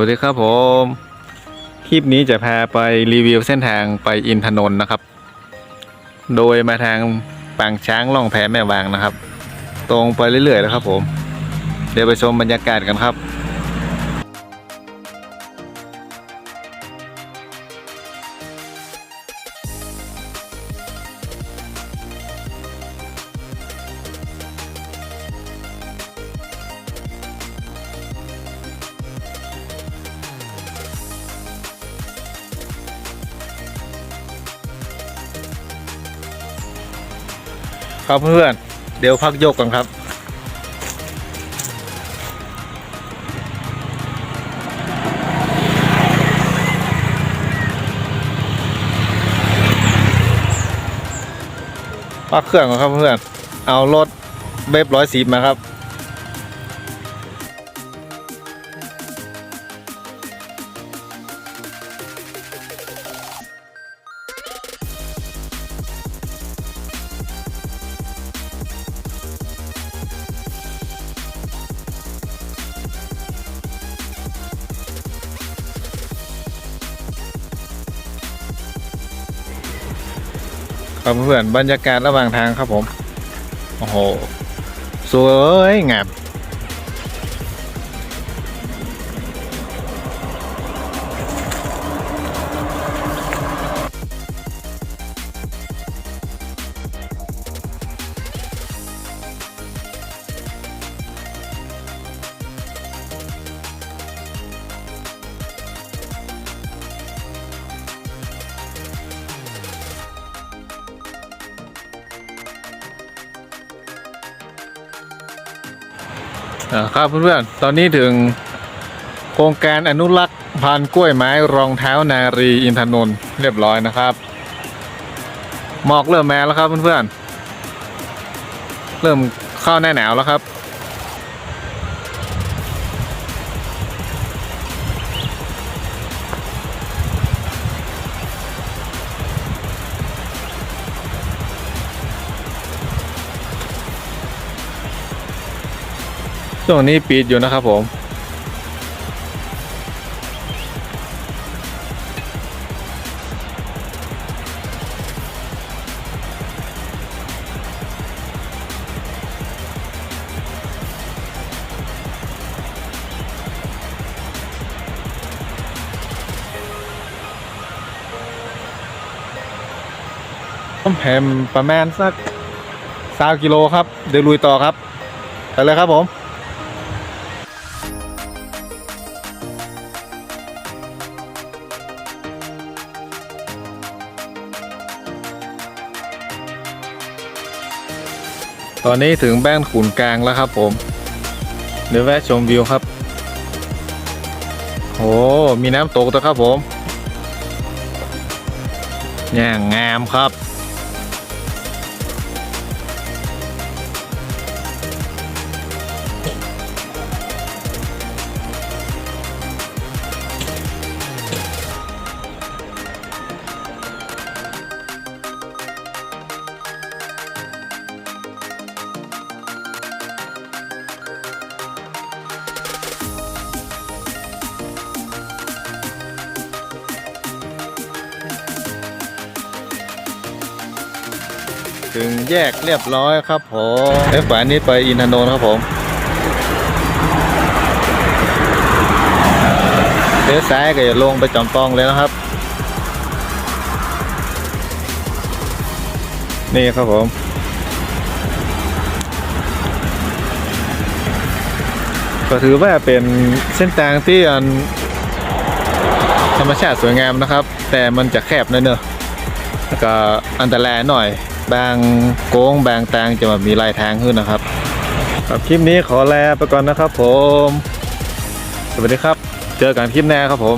วัสดีครับผม คลิปนี้จะพาไปรีวิวเส้นทางไปอินทนนท์นะครับ โดยมาทางปางช้างล่องแพแม่วางนะครับ ตรงไปเรื่อยๆนะครับผม เดี๋ยวไปชมบรรยากาศกันครับ ครับเพื่อนๆเดี๋ยวพักยกกันครับพักเครื่องก่อนครับเพื่อนเอารถเบบร้อยสีมาครับ ครับเพื่อนบรรยากาศระหว่างทางครับผม โอ้โห สวยงาม ครับเพื่อนๆ ตอนนี้ถึงโครงการอนุรักษ์พันกล้วยไม้รองเท้านารีอินทนนท์เรียบร้อยนะครับ หมอกเริ่มมาแล้วครับเพื่อนๆ เริ่มเข้าหน้าหนาวแล้วครับ ช่วงนี้ปิดอยู่นะครับผมต้มแฮมประมาณสักสากิโลครับ เดี๋ยวลุยต่อครับ ไปเลยครับผม ตอนนี้ถึงแบ้านขุนกลางแล้วครับผม เดี๋ยวแวะชมวิวครับ โอ้มีน้ำตกตัวครับผมอย่างงามครับ ถึงแยกเรียบร้อยครับผมเอ้ฝ่ายนี้ไปอินทนนท์ครับผมเลี้ยวซ้ายก็จะลงไปจอมปองเลยนะครับ นี่ครับผมก็ถือว่าเป็นเส้นทางที่อันธรรมชาติสวยงามนะครับ แต่มันจะแคบน่อยเนอะแล้วก็อันตรายหน่อย บางโก้งบางทางจะมามีลายทางขึ้นนะครับครับคลิปนี้ขอแลไปก่อนนะครับผม สวัสดีครับ เจอกันคลิปหน้าครับผม